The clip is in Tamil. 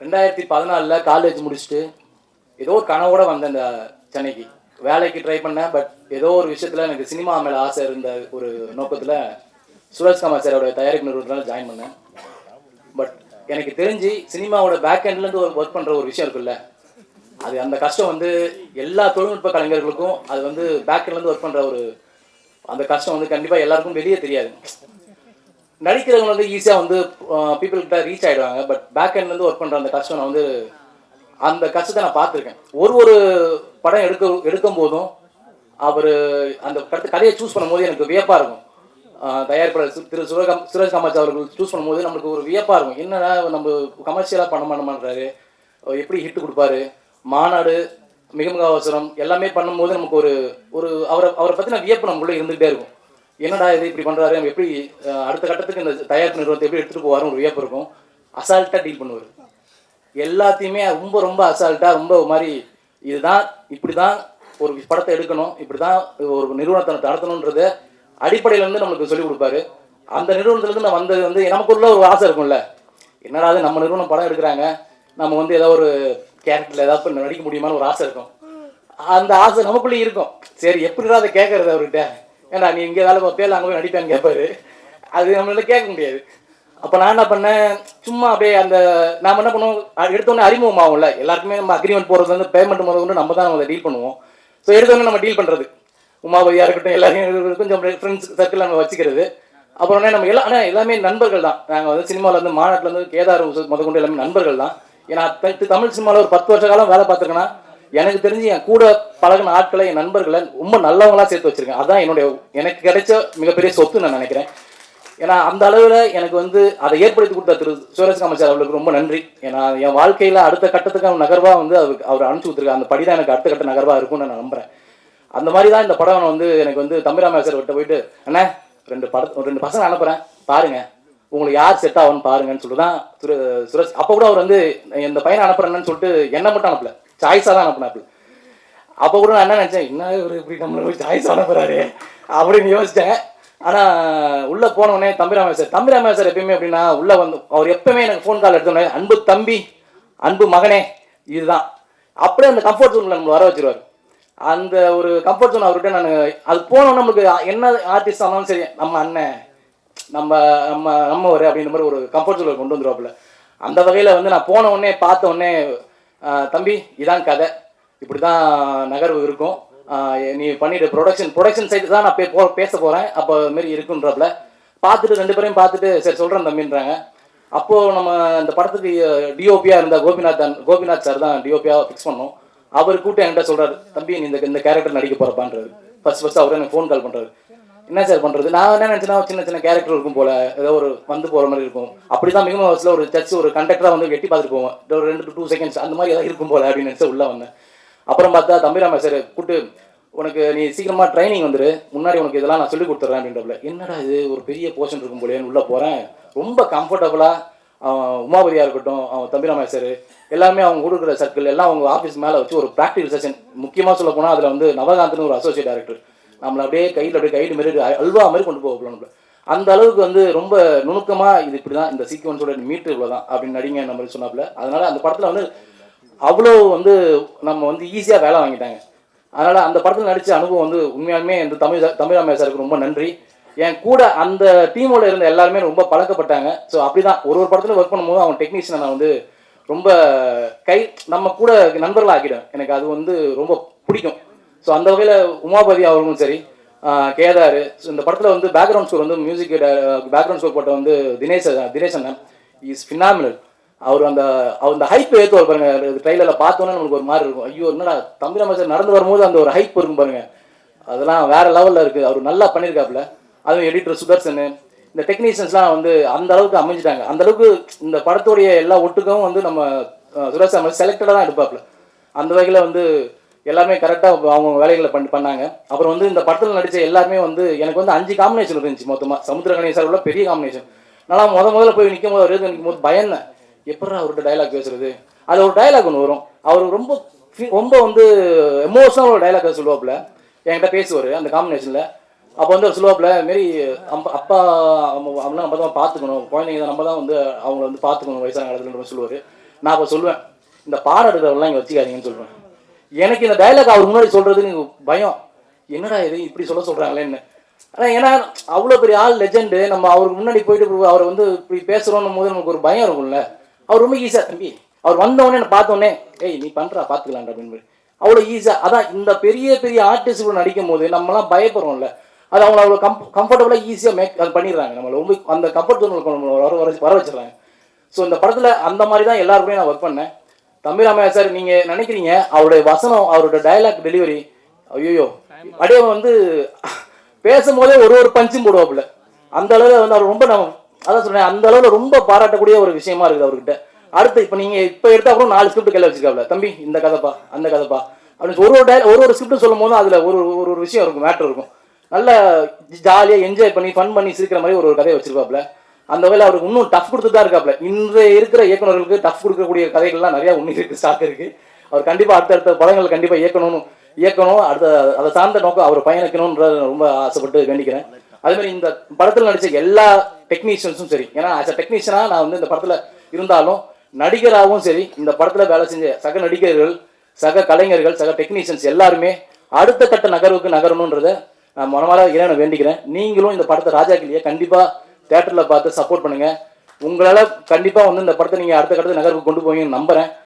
ரெண்டாயிரத்தி பதினாலில் காலேஜ் முடிச்சுட்டு ஏதோ ஒரு கனவோட வந்தேன் இந்த சென்னைக்கு. வேலைக்கு ட்ரை பண்ணேன் பட் ஏதோ ஒரு விஷயத்தில் எனக்கு சினிமா மேலே ஆசை இருந்த ஒரு நோக்கத்தில் சுரேஷ்குமார் சாரோட தயாரிப்பு நிறுவனத்தில் ஜாயின் பண்ணேன். பட் எனக்கு தெரிஞ்சு சினிமாவோட பேக் ஹேண்ட்லேருந்து ஒரு ஒர்க் பண்ணுற ஒரு விஷயம் இருக்குல்ல அது அந்த கஷ்டம் வந்து எல்லா தொழில்நுட்ப கலைஞர்களுக்கும் அது வந்து பேக் ஹேண்ட்லேருந்து ஒர்க் பண்ணுற ஒரு அந்த கஷ்டம் வந்து கண்டிப்பாக எல்லாருக்கும் வெளியே தெரியாது. நடிக்கிறவங்க வந்து ஈஸியாக வந்து பீப்புள் கிட்ட ரீச் ஆகிடுவாங்க பட் பேக் எண்ட்லேருந்து ஒர்க் பண்ணுற அந்த கஷ்டம் நான் வந்து அந்த கஷ்டத்தை நான் பார்த்துருக்கேன். ஒரு ஒரு படம் எடுக்க எடுக்கும் போதும் அவர் அந்த கருத்து கதையை சூஸ் பண்ணும்போது எனக்கு வியப்பாக இருக்கும். தயாரிப்பாளர் திரு சுரகம் சுரேஷ் காமாட்சி அவர்கள் சூஸ் பண்ணும்போது நம்மளுக்கு ஒரு வியப்பாக இருக்கும். என்னன்னா நம்ம கமர்ஷியலாக பண்ண மாட்டேமான்றாரு எப்படி ஹிட் கொடுப்பாரு? மாநாடு மிக மிக அவசரம் எல்லாமே பண்ணும்போது நமக்கு ஒரு ஒரு அவரை அவரை பற்றின வியப்பு நம்மளே இருந்துகிட்டே இருக்கும். என்னடா இது இப்படி பண்ணுறாரு அவங்க எப்படி அடுத்த கட்டத்துக்கு இந்த தயாரிப்பு நிறுவனத்தை எப்படி எடுத்துகிட்டு போவாருன்னு ஒரு வியப்பு இருக்கும். அசால்ட்டாக டீல் பண்ணுவார். எல்லாத்தையுமே ரொம்ப ரொம்ப அசால்ட்டாக ரொம்ப ஒரு மாதிரி இதுதான் இப்படி தான் ஒரு படத்தை எடுக்கணும் இப்படி தான் ஒரு நிறுவனத்தை நடத்தணுன்றத அடிப்படையிலேருந்து நம்மளுக்கு சொல்லிக் கொடுப்பாரு. அந்த நிறுவனத்துலேருந்து நான் வந்தது வந்து நமக்குள்ள ஒரு ஆசை இருக்கும்ல. என்னடா அது நம்ம நிறுவனம் படம் எடுக்கிறாங்க. நம்ம வந்து ஏதாவது ஒரு கேரக்டரில் ஏதாவது நடிக்க முடியுமான்னு ஒரு ஆசை இருக்கும். அந்த ஆசை நமக்குள்ளேயும் இருக்கும். சரி எப்படிடா அதை கேட்கறது அவர்கிட்ட? ஏன்டா நீ இங்கே வேலை பார்ப்பே அங்கே போய் நடிப்பேன்னு கேட்பாரு அது நம்மளால கேட்க முடியாது. அப்போ நான் என்ன பண்ணேன்? சும்மா அப்படியே அந்த நாம என்ன பண்ணுவோம்? எடுத்தோடனே அறிமுகம் ஆகும்ல. எல்லாருக்குமே நம்ம அக்ரிமெண்ட் போகிறது வந்து பேமெண்ட் முதல் கொண்டு நம்ம தான் அதை டீல் பண்ணுவோம். ஸோ எடுத்தோடனே நம்ம டீல் பண்ணுறது உமாபதியாக இருக்கட்டும் எல்லாரையும் கொஞ்சம் ஃப்ரெண்ட்ஸ் சர்க்கிள் நம்ம வச்சுக்கிறது. அப்புறம் நம்ம எல்லாம் ஆனால் எல்லாமே நண்பர்கள் தான். நாங்கள் வந்து சினிமாவிலேருந்து மாநாட்டிலேருந்து மாநாட்டில் வந்து கேதார் கொண்டு எல்லாமே நண்பர்கள் தான். ஏன்னா தமிழ் சினிமாவில் ஒரு பத்து வருஷ காலம் வேலை பார்த்துருக்கேன்னா எனக்கு தெரிஞ்சு என் கூட பழகின ஆட்களை என் நண்பர்களை ரொம்ப நல்லவங்களா சேர்த்து வச்சிருக்கேன். அதான் என்னுடைய எனக்கு கிடைச்ச மிகப்பெரிய சொத்து நான் நினைக்கிறேன். ஏன்னா அந்த அளவில் எனக்கு வந்து அதை ஏற்படுத்தி கொடுத்த திரு சுரேஷ் காமச்சார் அவர்களுக்கு ரொம்ப நன்றி. ஏன்னா என் வாழ்க்கையில் அடுத்த கட்டத்துக்கான நகர்வாக வந்து அவருக்கு அவர் அனுப்பிச்சு கொடுத்துருக்காரு. அந்த படி தான் எனக்கு அடுத்த கட்ட நகர்வாக இருக்கும்னு நான் நம்புறேன். அந்த மாதிரி தான் இந்த படம் வந்து எனக்கு வந்து தமிழாமேசர் கிட்ட போயிட்டு அண்ணே ரெண்டு பட ரெண்டு பசங்க அனுப்புகிறேன் பாருங்க. உங்களுக்கு யார் செட் ஆகும்னு பாருங்கன்னு சொல்லிட்டு தான் சுர சுரேஷ் அப்போ கூட அவர் வந்து இந்த பையனை அனுப்புறேன்னு சொல்லிட்டு என்ன மட்டும் அனுப்பல. சாய்ஸாக தான் அனுப்புனாப்புல. அப்போ கூட நான் என்ன நினச்சேன் என்ன இவர் இப்படி நம்மளை போய் சாய்ஸ் அனுப்புகிறாரு அப்படின்னு யோசித்தேன் ஆனால் உள்ளே போனவுடனே தம்பிராமே சார் தம்பிராமே சார் எப்பயுமே அப்படின்னா உள்ளே வந்து அவர் எப்பவுமே எனக்கு ஃபோன் கால் எடுத்தோடனே அன்பு தம்பி அன்பு மகனே இதுதான். அப்படியே அந்த கம்ஃபர்ட் ஜோனில் நம்மளை வர வச்சிருவார். அந்த ஒரு கம்ஃபர்ட் ஜோன் அவர்கிட்ட நான் அது போனோம் நம்மளுக்கு என்ன ஆர்டிஸ்ட் ஆனாலும் சரி நம்ம அண்ணன் நம்ம நம்ம நம்ம ஒரு அப்படின்ற மாதிரி ஒரு கம்ஃபர்ட் ஜோனில் கொண்டு வந்துருவாப்புல. அந்த வகையில் வந்து நான் போன உடனே பார்த்த உடனே தம்பி இதான் கதை. இப்படி தான் நகர்வு இருக்கும். நீ பண்ணிட்டு ப்ரொடக்ஷன் ப்ரொடக்ஷன் சைடு தான் நான் பே போ பேச போகிறேன் அப்போ மாரி இருக்குன்றப்பல பார்த்துட்டு ரெண்டு பேரையும் பார்த்துட்டு சரி சொல்கிறேன் தம்பின்றாங்க. அப்போது நம்ம இந்த படத்துக்கு டிஓபியாக இருந்த கோபிநாத் கோபிநாத் சார் தான் டிஓபியாக ஃபிக்ஸ் பண்ணோம். அவர் கூட்டம் என்கிட்ட சொல்கிறார் தம்பி நீ இந்த இந்த கேரக்டர் நடிக்க போகிறப்பான்றது ஃபர்ஸ்ட் ஃபர்ஸ்ட் அவர் எனக்கு ஃபோன் கால் பண்ணுறாரு என்ன சார் பண்ணுறது நான் என்ன நினச்சேன்னா சின்ன சின்ன கேரக்டர் இருக்கும் போல ஏதோ ஒரு வந்து போகிற மாதிரி இருக்கும். அப்படி தான் மிகவும் ஹவுஸில் ஒரு சர்ச் ஒரு கண்டக்டராக வந்து வெட்டி பார்த்துட்டு போவோம் ஒரு ரெண்டு டூ செகண்ட்ஸ் அந்த மாதிரி ஏதாவது இருக்கும் போல அப்படின்னு நினச்சி உள்ளே வந்தேன். அப்புறம் பார்த்தா தம்பிராம சார் கூப்பிட்டு உனக்கு நீ சீக்கிரமாக ட்ரைனிங் வந்துரு. முன்னாடி உனக்கு இதெல்லாம் நான் சொல்லி கொடுத்துட்றேன் அப்படின்றப்பல என்னடா இது? ஒரு பெரிய போர்ஷன் இருக்கும் போலேன்னு உள்ளே போகிறேன் ரொம்ப கம்ஃபர்டபுளாக அவன் உமாபதியாக இருக்கட்டும் அவன் தம்பிராம சார் எல்லாமே அவங்க கொடுக்குற சர்க்கிள் எல்லாம் அவங்க ஆஃபீஸ் மேலே வச்சு ஒரு ப்ராக்டிகல் செஷன் முக்கியமாக சொல்ல போனால் அதில் வந்து நவகாந்த்னு ஒரு அசோசியேட் டேரக்டர் நம்மளை அப்படியே கையில் அப்படியே கைடு மாரி அல்வா மாதிரி கொண்டு போக நம்மள. அந்த அளவுக்கு வந்து ரொம்ப நுணுக்கமாக இது இப்படி தான் இந்த சீக்வன்ஸோட மீட்டர் இவ்வளோ தான் அப்படின்னு நடிங்க நம்ம சொன்னாப்புல. அதனால் அந்த படத்தில் வந்து அவ்வளோ வந்து நம்ம வந்து ஈஸியாக வேலை வாங்கிட்டாங்க. அதனால் அந்த படத்தில் நடித்த அனுபவம் வந்து உண்மையாலுமே இந்த தமிழ் தமிழ் சாருக்கு ரொம்ப நன்றி. என் கூட அந்த டீமோட இருந்த எல்லாருமே ரொம்ப பழக்கப்பட்டாங்க. ஸோ அப்படி தான் ஒரு ஒரு படத்தில் ஒர்க் பண்ணும்போது அவன் டெக்னீஷியனை நான் வந்து ரொம்ப கை நம்ம கூட நண்பர்களாக ஆக்கிடும் எனக்கு அது வந்து ரொம்ப பிடிக்கும். ஸோ அந்த வகையில் உமாபதி அவர்களும் சரி கேதார் ஸோ இந்த படத்தில் வந்து பேக்ரவுண்ட் ஸ்கோர் வந்து மியூசிக் பேக்ரவுண்ட் ஸ்கோர் போட்ட வந்து தினேஷ் தினேஷ் அண்ணன் இஸ் ஃபினாமினல் அவர் அந்த அவர் அந்த ஹைப் ஏற்றுவார் பாருங்க. ட்ரெயிலரில் பார்த்தோன்னே நம்மளுக்கு ஒரு மாதிரி இருக்கும். ஐயோ என்னடா தம்பி அமைச்சர் நடந்து வரும்போது அந்த ஒரு ஹைப் இருக்கும் பாருங்க. அதெல்லாம் வேற லெவலில் இருக்குது அவர் நல்லா பண்ணியிருக்காப்புல அதுவும் எடிட்டர் சுதர்சன். இந்த டெக்னீஷியன்ஸ்லாம் வந்து அந்த அளவுக்கு அமைஞ்சிட்டாங்க. அந்த அளவுக்கு இந்த படத்துடைய எல்லா ஒட்டுக்கும் வந்து நம்ம சுதர்சன் அமைச்சர் செலக்டடாக தான் எடுப்பாப்புல. அந்த வகையில் வந்து எல்லாமே கரெக்டாக அவங்க வேலைகளை பண்ணி பண்ணாங்க. அப்புறம் வந்து இந்த படத்தில் நடித்த எல்லாருமே வந்து எனக்கு வந்து அஞ்சு காம்பினேஷன் இருந்துச்சு மொத்தமாக சமுத்திர கணேசர் உள்ள பெரிய காம்பினேஷன் நான் முத முதல்ல போய் நிற்கும் போது அவர் நிற்கும் போது பயந்தேன் எப்படா அவர்கிட்ட டைலாக் பேசுறது? அது ஒரு டைலாக் ஒன்று வரும். அவர் ரொம்ப ரொம்ப வந்து எமோஷனல் ஒரு டைலாக் சொல்லுவாப்புல. என்கிட்ட பேசுவார் அந்த காம்பினேஷனில் அப்போ வந்து அவர் சொல்லுவாப்புல மாரி அம்ப அப்பா அம்மா- நம்ம தான் பார்த்துக்கணும் குழந்தைங்க நம்ம தான் வந்து அவங்கள வந்து பார்த்துக்கணும் வயசான காலத்துல சொல்லுவார். நான் அப்போ சொல்லுவேன் இந்த பாடம் எடுக்கிறவங்களாம் இங்கே வச்சுக்காதீங்கன்னு சொல்லுவேன். எனக்கு இந்த டைலாக் அவர் முன்னாடி சொல்கிறதுன்னு எனக்கு பயம். என்னடா இது இப்படி சொல்ல சொல்கிறாங்களேன்னு ஆனால் ஏன்னா அவ்வளோ பெரிய ஆள் லெஜெண்டு நம்ம அவருக்கு முன்னாடி போயிட்டு அவரை வந்து இப்படி பேசுகிறோன்னும் போது நமக்கு ஒரு பயம் இருக்கும்ல. அவர் ரொம்ப ஈஸியாக தம்பி அவர் வந்தவொடனே என்னை பார்த்தோன்னே ஏய் நீ பண்ணுறா பார்த்துக்கலான்டா அப்படின்னு அவ்வளோ ஈஸியாக அதான் இந்த பெரிய பெரிய ஆர்டிஸ்ட் நடிக்கும் போது நம்மலாம் பயப்படுறோம்ல. அது அவங்க அவ்வளோ கம் கம்ஃபர்டபுளாக ஈஸியாக மேக் அது பண்ணிடுறாங்க. நம்மளை ரொம்ப அந்த கம்ஃபர்ட் ஜோனுக்கு நம்மளை வர வர வர வச்சுறாங்க ஸோ இந்த படத்தில் அந்த மாதிரி தான் எல்லாருக்குமே நான் ஒர்க் பண்ணேன். தமிழாமையா சார் நீங்கள் நினைக்கிறீங்க அவருடைய வசனம் அவருடைய டயலாக் டெலிவரி ஐயோ அப்படியே வந்து பேசும்போதே ஒரு ஒரு பஞ்சும் போடுவாப்புல. அந்த அளவில் வந்து அவர் ரொம்ப நம்ம அதான் சொன்னேன் அந்த அளவில் ரொம்ப பாராட்டக்கூடிய ஒரு விஷயமா இருக்குது அவர்கிட்ட. அடுத்து இப்போ நீங்கள் இப்போ எடுத்தா கூட நாலு ஸ்கிரிப்ட் கையில் வச்சிருக்காப்ல தம்பி இந்த கதைப்பா அந்த கதைப்பா அப்படின்னு ஒரு ஒரு டய ஒரு ஒரு ஸ்கிரிப்ட் சொல்லும் போது அதில் ஒரு ஒரு ஒரு விஷயம் இருக்கும் மேட்டர் இருக்கும். நல்ல ஜாலியாக என்ஜாய் பண்ணி ஃபன் பண்ணி சிரிக்கிற மாதிரி ஒரு ஒரு கதையை வச்சிருப்பாப்ல அந்த வகையில் அவருக்கு இன்னும் டஃப் கொடுத்து தான் இருக்காப்ல இன்றைய இருக்கிற இயக்குனர்களுக்கு டஃப் கொடுக்கக்கூடிய கதைகள்லாம் நிறையா ஒன்று இருக்குது ஸ்டாக் இருக்குது அவர் கண்டிப்பாக அடுத்தடுத்த படங்கள் கண்டிப்பாக இயக்கணும்னு இயக்கணும். அடுத்த அதை சார்ந்த நோக்கம் அவர் பயணிக்கணும்ன்ற ரொம்ப ஆசைப்பட்டு வேண்டிக்கிறேன். அதேமாதிரி இந்த படத்தில் நடித்த எல்லா டெக்னீஷியன்ஸும் சரி. ஏன்னா ஆஸ் அ டெக்னீஷியனாக நான் வந்து இந்த படத்தில் இருந்தாலும் நடிகராகவும் சரி இந்த படத்தில் வேலை செஞ்ச சக நடிகர்கள் சக கலைஞர்கள் சக டெக்னீஷியன்ஸ் எல்லாருமே அடுத்த கட்ட நகர்வுக்கு நகரணுன்றதை நான் மனமார இறைவனை வேண்டிக்கிறேன். நீங்களும் இந்த படத்தை ராஜா கிளியை கண்டிப்பாக தேட்டரில் பார்த்து சப்போர்ட் பண்ணுங்கள் உங்களால் கண்டிப்பாக வந்து இந்த படத்தை நீங்கள் அடுத்த கட்டத்து நகருக்கு கொண்டு போவீங்கன்னு நம்புகிறேன்